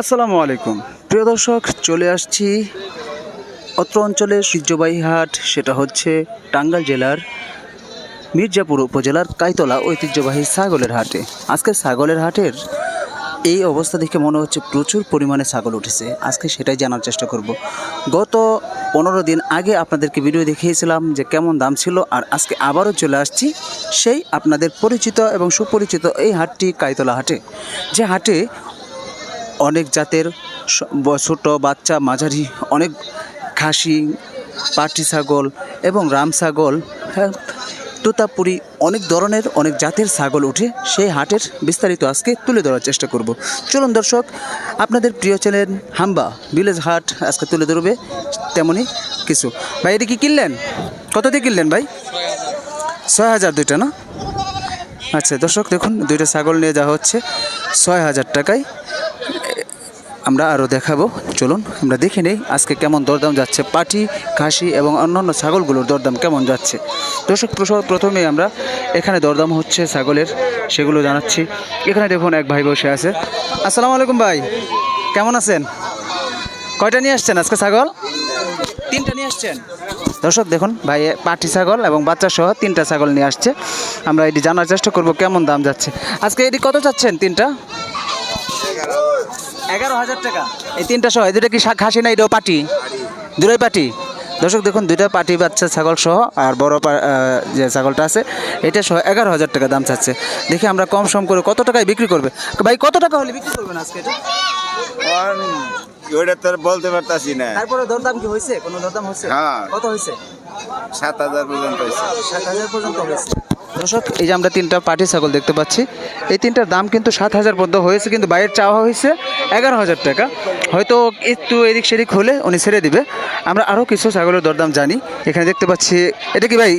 আসসালামু আলাইকুম। প্রিয় দর্শক, চলে আসছি অত্র অঞ্চলের সূর্যবাহী হাট। সেটা হচ্ছে টাঙ্গাইল জেলার মির্জাপুর উপজেলার কাইতলা ঐতিহ্যবাহী ছাগলের হাটে। আজকে ছাগলের হাটের এই অবস্থা দেখে মনে হচ্ছে প্রচুর পরিমাণে ছাগল উঠেছে। আজকে সেটাই জানার চেষ্টা করব। গত পনেরো দিন আগে আপনাদেরকে ভিডিও দেখিয়েছিলাম যে কেমন দাম ছিল, আর আজকে আবারও চলে আসছি সেই আপনাদের পরিচিত এবং সুপরিচিত এই হাটটি কাইতলা হাটে। যে হাটে অনেক জাতের ছোট বাচ্চা, মাঝারি, অনেক খাসি, পাটি ছাগল এবং রাম ছাগল হ্যাঁ তোতাপুরি, অনেক ধরনের, অনেক জাতের ছাগল উঠে সেই হাটের বিস্তারিত আজকে তুলে ধরার চেষ্টা করব। চলুন দর্শক, আপনাদের প্রিয় চ্যানেল হাম্বা ভিলেজ হাট আজকে তুলে ধরবে তেমনই কিছু। ভাই, এটা কি কিনলেন? কত দিয়ে কিনলেন ভাই? ছয় হাজার দুইটা, না? আচ্ছা দর্শক দেখুন, দুইটা ছাগল নিয়ে যাওয়া হচ্ছে, ছয় হাজার টাকায়। আমরা আরও দেখাবো। চলুন, আমরা দেখে নেই আজকে কেমন দরদাম যাচ্ছে। পাটি, খাসি এবং অন্যান্য ছাগলগুলোর দরদাম কেমন যাচ্ছে। দর্শক প্রথমে আমরা এখানে দরদাম হচ্ছে ছাগলের, সেগুলো জানাচ্ছি। এখানে দেখুন এক ভাই বসে আছে। আসসালামু আলাইকুম ভাই, কেমন আছেন? কয়টা নিয়ে আসছেন আজকে ছাগল? তিনটা নিয়ে আসছেন? দর্শক, দেখুন, ভাই, পাটি ছাগল এবং বাচ্চা সহ তিনটা ছাগল নিয়ে আসছে। আমরা এটি জানার চেষ্টা করব কেমন দাম যাচ্ছে। আজকে এটি কত চাচ্ছেন তিনটা? এগারো হাজার টাকা। এই তিনটা সহ দুটা কি খাসি না এটাও পাটি? দুটোই পাটি। দর্শক দেখুন দুইটা পাটি বাচ্চা ছাগল সহ আর বড় পা- যে ছাগলটা আছে এটা সহ এগারো হাজার টাকা দাম চাচ্ছে। দেখি আমরা কম সম করে কত টাকায় বিক্রি করবে। ভাই কত টাকা হলে বিক্রি করবেন আজকে এটা? ওইটা তো আর বলতে পারতাছি না। তারপরে দরদাম কি হয়েছে? কোনো দরদাম হয়েছে? হ্যাঁ। কত হয়েছে? সাত হাজার পর্যন্ত হয়েছে। সাত হাজার পর্যন্ত হয়েছে। দর্শক, এই যে আমরা তিনটা পাটি ছাগল দেখতে পাচ্ছি। এই তিনটার দাম কিন্তু সাত হাজার পর্যন্ত হয়েছে, কিন্তু বাইরের চাওয়া হয়েছে এগারো হাজার টাকা। হয়তো একটু এদিক সেদিক হলে উনি ছেড়ে দিবে। আমরা আরও কিছু ছাগলের দরদাম জানি। এখানে দেখতে পাচ্ছি, এটা কি ভাই?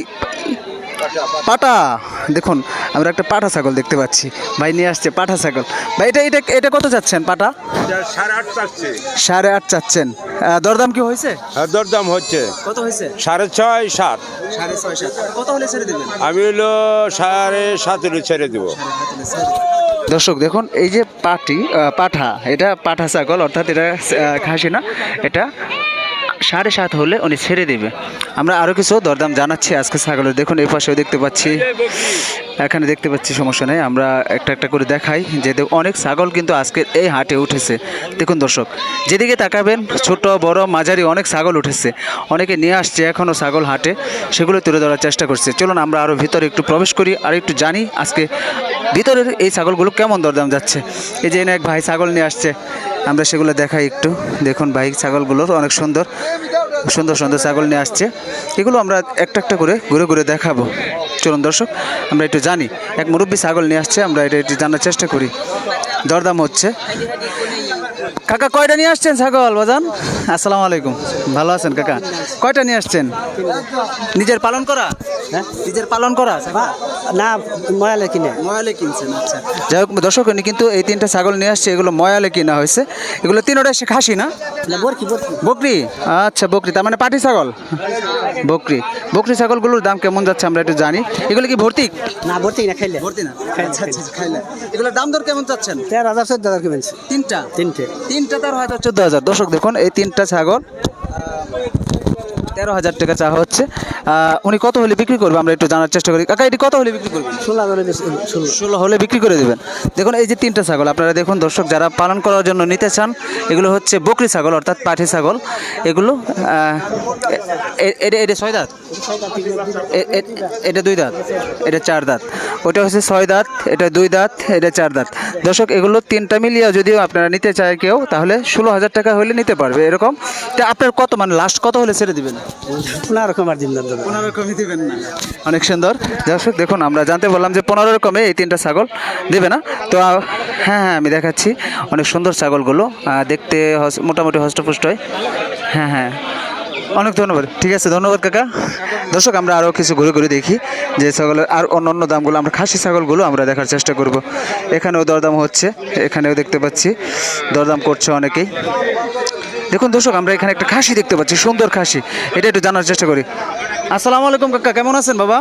পাটা? দেখুন আমরা একটা পাঠা ছাগল দেখতে পাচ্ছি। ভাই নিয়ে আসছে পাঠা ছাগল। ভাই এটা এটা এটা কত চাচ্ছেন পাটা? সাড়ে আট পাচ্ছে সাড়ে আট চাচ্ছেন। দরদাম কি হয়েছে? দরদাম হচ্ছে। কত হয়েছে? সাড়ে ছয় সাত। সাড়ে ছয় সাত। কত হলে ছেড়ে দেবেন? আমি হলো সাড়ে সাত সাতের ছেড়ে দেবো। দর্শক দেখুন এই যে পাটি পাঠা এটা পাঠা ছাগল অর্থাৎ এটা খাসি না এটা সাড়ে সাত হলে উনি ছেড়ে দেবে। আমরা আরও কিছু দরদাম জানাচ্ছি আজকে ছাগলের। দেখুন, এই পাশেও দেখতে পাচ্ছি। এখানে দেখতে পাচ্ছি, সমস্যা নেই। আমরা একটা একটা করে দেখাই যে অনেক ছাগল কিন্তু আজকে এই হাটে উঠেছে। দেখুন, দর্শক, যেদিকে তাকাবেন, ছোট, বড়, মাঝারি অনেক ছাগল উঠেছে। অনেকে নিয়ে আসছে এখনও ছাগল হাটে। সেগুলো তুলে ধরার চেষ্টা করছে। চলুন, আমরা আরও ভিতরে একটু প্রবেশ করি আর একটু জানি আজকে ভিতরের এই ছাগলগুলো কেমন দরদাম যাচ্ছে? এই যে এনে এক ভাই ছাগল নিয়ে আসছে, আমরা সেগুলো দেখাই একটু। দেখুন ভাই ছাগলগুলোর অনেক সুন্দর সুন্দর সুন্দর ছাগল নিয়ে আসছে। এগুলো আমরা একটা একটা করে ঘুরে ঘুরে দেখাবো। চলুন দর্শক, আমরা একটু জানি। এক মুরব্বী ছাগল নিয়ে আসছে, আমরা এটা একটু জানার চেষ্টা করি। দরদাম হচ্ছে। কাকা, কয়টা নিয়ে আসছেন ছাগল, বাজান? আসসালামু আলাইকুম। ভালো আছেন কাকা? কয়টা নিয়ে আসছেন? নিজের পালন করা? হ্যাঁ? নিজের পালন করা না ময়ালে কিনে। ময়ালে কিনছেন আচ্ছা। যাই হোক দর্শক উনি কিন্তু এই তিনটা ছাগল নিয়ে আসছে এগুলো ময়ালে কিনা হয়েছে। এগুলো তিনোটা সে খাসি না? বকরি আচ্ছা বকরি। তার মানে পাটি ছাগল? বকরি। বকরি ছাগলগুলোর দাম কেমন যাচ্ছে আমরা একটু জানি। এগুলো কি ভর্তি? না ভর্তি না খাইলে। ভর্তি না? আচ্ছা আচ্ছা খাইলে। এগুলোর দাম দর কেমন চাচ্ছেন? তেরো হাজার চোদ্দ হাজার কিনছি তিনটা? তিনটে। তিনটা তেরো হাজার চোদ্দ হাজার। দর্শক দেখুন এই তিনটা ছাগল তেরো হাজার টাকা চাওয়া হচ্ছে। উনি কত হলে বিক্রি করবে আমরা একটু জানার চেষ্টা করি। কাকা এটি কত হলে বিক্রি করবেন? ষোলো হাজার ষোলো। হলে বিক্রি করে দেবেন। দেখুন এই যে তিনটা ছাগল আপনারা দেখুন দর্শক যারা পালন করার জন্য নিতে চান এগুলো হচ্ছে বকরি ছাগল অর্থাৎ পাঠি ছাগল। এগুলো এটা এটা ছয় দাঁত? এটা দুই দাঁত এটা চার দাঁত। ওটা হচ্ছে ছয় দাঁত এটা দুই দাঁত এটা চার দাঁত। দর্শক এগুলো তিনটা মিলিয়ে যদিও আপনারা নিতে চায় কেউ তাহলে ষোলো হাজার টাকা হলে নিতে পারবে এরকম। তা আপনার কত মানে লাস্ট কত হলে ছেড়ে দিবেন? পনেরো রকম আর দিন পনেরো কমই দিবেন না। অনেক সুন্দর। দর্শক, দেখুন, আমরা জানতে বললাম যে পনেরো কমে এই তিনটা ছাগল দেবে না। তো হ্যাঁ হ্যাঁ আমি দেখাচ্ছি। অনেক সুন্দর ছাগলগুলো। দেখতে মোটামুটি হষ্টপুষ্ট হয়। হ্যাঁ হ্যাঁ। অনেক ধন্যবাদ। ঠিক আছে, ধন্যবাদ, কাকা। দর্শক, আমরা আরও কিছু ঘুরে ঘুরে দেখি যে ছাগলের আর অন্য অন্য দামগুলো, আমরা খাসি ছাগলগুলো আমরা দেখার চেষ্টা করব। এখানেও দরদাম হচ্ছে, এখানেও দেখতে পাচ্ছি। দরদাম করছে অনেকেই। দেখুন দর্শক আমরা এখানে একটা খাসি দেখতে পাচ্ছি সুন্দর খাসি। এটা একটু জানার চেষ্টা করি। আসসালামু আলাইকুম কাকা কেমন আছেন বাবা?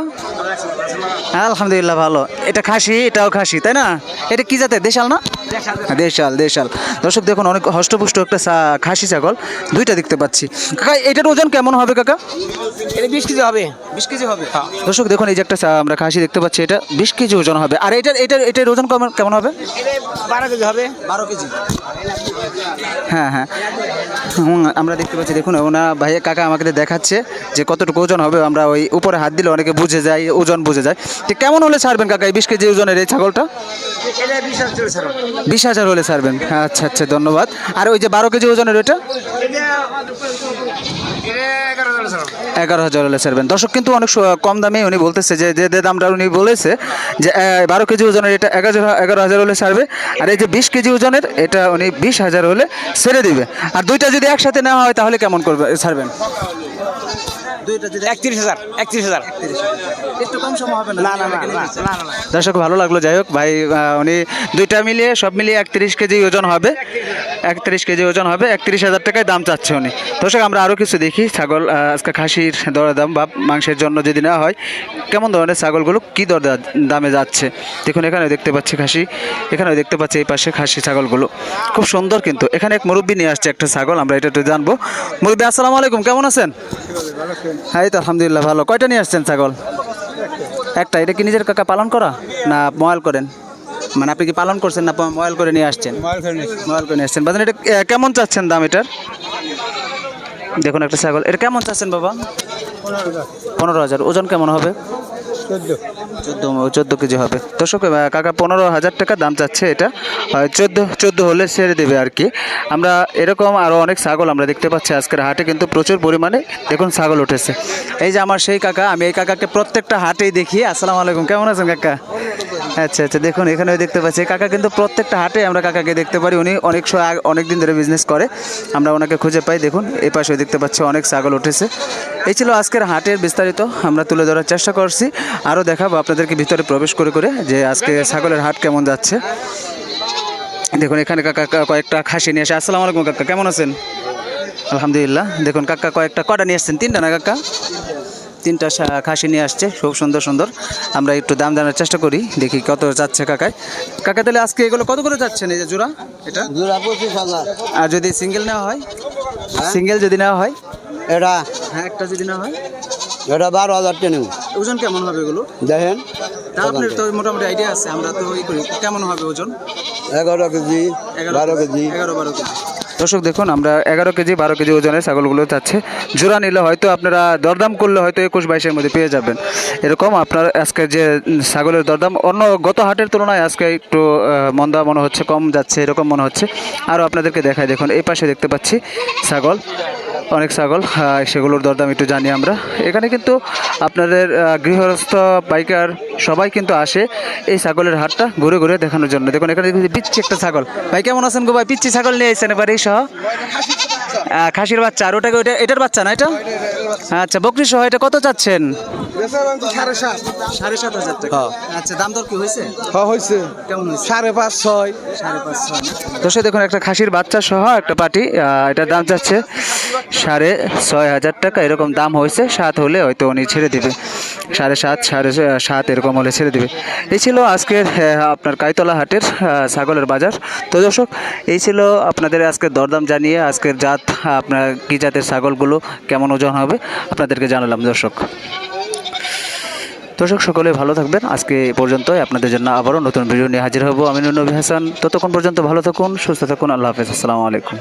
আলহামদুলিল্লাহ ভালো। এটা খাসি এটাও খাসি তাই না? এটা কি জাতের দেশাল না? দেশাল। দেশাল দর্শক দেখুন অনেক হষ্টপুষ্ট একটা খাসি ছাগল। দুইটা দেখতে পাচ্ছি। কাকা এটার ওজন কেমন হবে কাকা? এটা বিশ কেজি হবে। বিশ কেজি হবে? দর্শক দেখুন এই যে একটা আমরা খাসি দেখতে পাচ্ছি এটা বিশ কেজি ওজন হবে। আর এটার এটার এটার ওজন কেমন কেমন হবে? বারো কেজি হবে। বারো কেজি। হ্যাঁ হ্যাঁ। আমরা দেখতে পাচ্ছি দেখুন ওনা ভাইয়া কাকা আমাকে দেখাচ্ছে যে কতটুকু ওজন হবে। আমরা ওই উপরে হাত দিলে অনেকে বুঝে যায় ওজন বুঝে যায়। তো কেমন হলে ছাড়বেন কাকা? এই বিশ কেজি ওজনের এই ছাগলটা? বিশ হাজার হলে ছাড়বেন। আচ্ছা আচ্ছা ধন্যবাদ। আর ওই যে বারো কেজি ওজনের ওইটা এগারো হাজার হলে ছাড়বেন। দর্শক কিন্তু অনেক কম দামে উনি বলতেছে যে যে যে দামটা উনি বলেছে যে বারো কেজি ওজনের এটা এগারো এগারো হাজার হলে ছাড়বে আর এই যে বিশ কেজি ওজনের এটা উনি বিশ হাজার হলে ছেড়ে দিবে। আর দুইটা যদি একসাথে নেওয়া হয় তাহলে কেমন করবে? ছাড়বেন। দর্শক ভালো লাগল। যাই হোক ভাই উনি দুইটা মিলিয়ে সব মিলিয়ে একত্রিশ কেজি ওজন হবে। একত্রিশ কেজি ওজন হবে, একত্রিশ হাজার টাকায় দাম চাচ্ছে উনি। দর্শক, আমরা আরও কিছু দেখি। ছাগল আজকে খাসির দরের দাম বা মাংসের জন্য যদি নেওয়া হয়, কেমন ধরনের ছাগলগুলো কী দর দামে যাচ্ছে? দেখুন এখানে দেখতে পাচ্ছি খাসি, এখানেও দেখতে পাচ্ছি এই পাশে খাসি ছাগলগুলো। খুব সুন্দর কিন্তু। এখানে এক মুরব্বী নিয়ে আসছে একটা ছাগল, আমরা এটা একটু জানব। মুরব্বী, আসসালামু আলাইকুম, কেমন আছেন? হ্যাঁ তো, আলহামদুলিল্লাহ, ভালো। কয়টা নিয়ে আসছেন ছাগল? একটা, এটা কি নিজের কাকা পালন করা? না ময়াল করেন? মানে আপনি কি পালন করছেন না ময়াল করে নিয়ে আসছেন? ময়াল করে নিয়ে আসছেন। বাজান এটা কেমন চাচ্ছেন দাম এটার? দেখুন একটা ছাগল। এটা কেমন চাচ্ছেন বাবা? পনেরো হাজার। ওজন কেমন হবে? চোদ্দ। চোদ্দ কেজি হবে। দর্শক কাকা পনেরো হাজার টাকা দাম চাচ্ছে এটা। চোদ্দ চোদ্দ হলে ছেড়ে দেবে আর কি। আমরা এরকম আরও অনেক ছাগল আমরা দেখতে পাচ্ছি আজকের হাটে কিন্তু প্রচুর পরিমাণে দেখুন ছাগল উঠেছে। এই যে আমার সেই কাকা আমি এই কাকাকে প্রত্যেকটা হাটেই দেখি। আসসালামু আলাইকুম। কেমন আছেন কাকা? আচ্ছা আচ্ছা দেখুন, এখানেও দেখতে পাচ্ছি। কাকা কিন্তু প্রত্যেকটা হাটে আমরা কাকাকে দেখতে পারি। উনি অনেক অনেক দিন ধরে বিজনেস করে। আমরা ওনাকে খুঁজে পাই, দেখুন, এই পাশে দেখতে পাচ্ছি অনেক ছাগল উঠেছে। এই ছিল আজকের হাটের বিস্তারিত। আমরা তুলে ধরার চেষ্টা করছি। আরও দেখাবো আপনাদেরকে ভিতরে প্রবেশ করে করে যে আজকে ছাগলের হাট কেমন যাচ্ছে। দেখুন, এখানে কাকা কয়েকটা খাসি নিয়ে আসে আসসালামু আলাইকুম কাকা, কেমন আছেন? আলহামদুলিল্লাহ। দেখুন, কাকা কয়েকটা কটা নিয়ে আসছেন তিনটা না কাকা? তিনটা খাসি নিয়ে আসছে খুব সুন্দর সুন্দর। আমরা একটু দাম জানার চেষ্টা করি দেখি কত যাচ্ছে কাকায় কাকা তাহলে আজকে এগুলো কত করে যাচ্ছেন এই যে জোড়া? এটা? জোড়া পঁচিশ হাজার। আর যদি সিঙ্গেল নেওয়া হয়? সিঙ্গেল যদি নেওয়া হয়? এটা? হ্যাঁ একটা যদি নেওয়া হয়? এটা বারো হাজার টেনে ওজন কেমন হবে এগুলো? দেখেন। তা আপনার তো মোটামুটি আইডিয়া আছে আমরা তো ই করি কেমন হবে ওজন? এগারো কেজি বারো কেজি। এগারো বারো কেজি। দর্শক, দেখুন, আমরা এগারো কেজি, বারো কেজি ওজনের ছাগলগুলো চাচ্ছে জোড়া নিলে হয়তো আপনারা দরদাম করলে হয়তো একুশ বাইশের মধ্যে পেয়ে যাবেন। এরকম আপনার আজকে যে ছাগলের দরদাম, অন্য গত হাটের তুলনায় আজকে একটু মন্দা মনে হচ্ছে, কম যাচ্ছে, এরকম মনে হচ্ছে। আরও আপনাদেরকে দেখায় দেখুন, এই পাশে দেখতে পাচ্ছি ছাগল। অনেক ছাগল সেগুলোর দরদাম একটু জানি আমরা। এখানে কিন্তু আপনাদের গৃহস্থ, পাইকার সবাই কিন্তু আসে এই ছাগলের হাটটা ঘুরে ঘুরে দেখানোর জন্য। দেখুন, এখানে পিচ্ছি একটা ছাগল। ভাই, কেমন আছেন গো ভাই? পিচ্ছি ছাগল নিয়ে এসেছেন এবার, এই সহ। খাসির বাচ্চা আর ওটাকে ওটা এটার বাচ্চা না এটা? আচ্ছা বকরি সহ এটা কত চাচ্ছেন? সাড়ে সাত। সাড়ে সাত হাজার টাকা। আচ্ছা দাম দর কি হয়েছে? হ্যাঁ হয়েছে। কেমন সাড়ে পাঁচ ছয়। সাড়ে পাঁচ দর্শক দেখুন একটা খাসির বাচ্চা সহ একটা পাটি এটার দাম যাচ্ছে সাড়ে ছয় হাজার টাকা। এরকম দাম হয়েছে সাত হলে হয়তো উনি ছেড়ে দেবে। সাড়ে সাত সাড়ে সাত এরকম হলে ছেড়ে দেবে। এই ছিল আজকের আপনার কাইতলা হাটের ছাগলের বাজার। তো দর্শক, এই ছিল আপনাদের আজকের দরদাম জানিয়ে, আজকের জাত, আপনার কী জাতের ছাগলগুলো, কেমন ওজন হবে, আপনাদেরকে জানালাম দর্শক। দর্শক, সকলে ভালো থাকবেন। আজকে এ পর্যন্তই। আপনাদের জন্য আবারও নতুন ভিডিও নিয়ে হাজির হব আমি নবী হাসান। ততক্ষণ পর্যন্ত ভালো থাকুন, সুস্থ থাকুন। আল্লাহ হাফেজ। আসসালামু আলাইকুম।